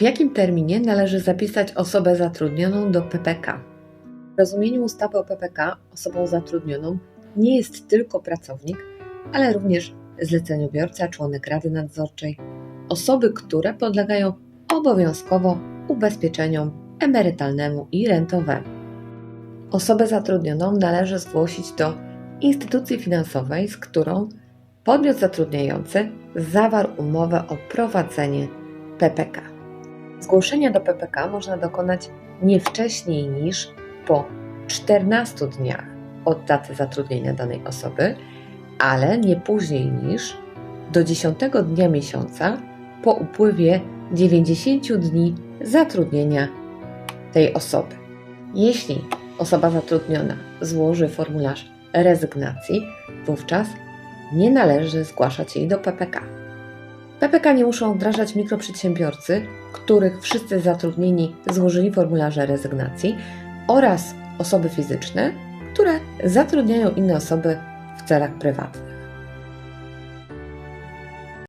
W jakim terminie należy zapisać osobę zatrudnioną do PPK? W rozumieniu ustawy o PPK osobą zatrudnioną nie jest tylko pracownik, ale również zleceniobiorca, członek rady nadzorczej, osoby, które podlegają obowiązkowo ubezpieczeniom emerytalnemu i rentowemu. Osobę zatrudnioną należy zgłosić do instytucji finansowej, z którą podmiot zatrudniający zawarł umowę o prowadzenie PPK. Zgłoszenia do PPK można dokonać nie wcześniej niż po 14 dniach od daty zatrudnienia danej osoby, ale nie później niż do 10 dnia miesiąca po upływie 90 dni zatrudnienia tej osoby. Jeśli osoba zatrudniona złoży formularz rezygnacji, wówczas nie należy zgłaszać jej do PPK. PPK nie muszą wdrażać mikroprzedsiębiorcy, których wszyscy zatrudnieni złożyli formularze rezygnacji oraz osoby fizyczne, które zatrudniają inne osoby w celach prywatnych.